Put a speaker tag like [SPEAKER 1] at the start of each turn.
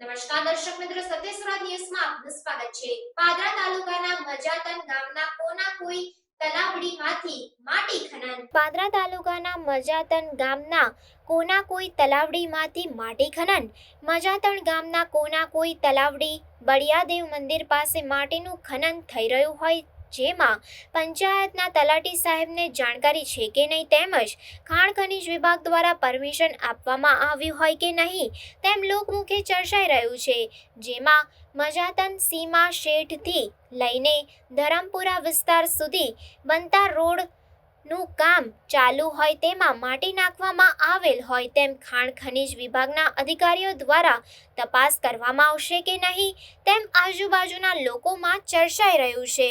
[SPEAKER 1] નમસ્કાર દર્શક મિત્રો સત્ય સુરત આપનું છે. પાદરા તાલુકાના મજાતન ગામના કોના કોઈ ગામના કોના કોઈ તલાવડીમાંથી માટી ખનન. મજાતણ ગામના કોના કોઈ તલાવડી બળિયાદેવ મંદિર પાસે માટીનું ખનન થઈ રહ્યું હોય જેમાં પંચાયતના તલાટી સાહેબને જાણકારી છે કે નહીં તેમજ ખાણ ખનિજ વિભાગ દ્વારા પરમિશન આપવામાં આવ્યું હોય કે નહીં તેમ લોકમુખે ચર્ચાઈ રહ્યું છે. જેમાં મજાતન સીમા શેઠથી લઈને ધરમપુરા વિસ્તાર સુધી બનતા રોડનું કામ ચાલુ હોય તેમાં માટી નાખવામાં આવેલ હોય તેમ ખાણ ખનિજ વિભાગના અધિકારીઓ દ્વારા તપાસ કરવામાં આવશે કે નહીં તેમ આજુબાજુના લોકોમાં ચર્ચાઈ રહ્યું છે.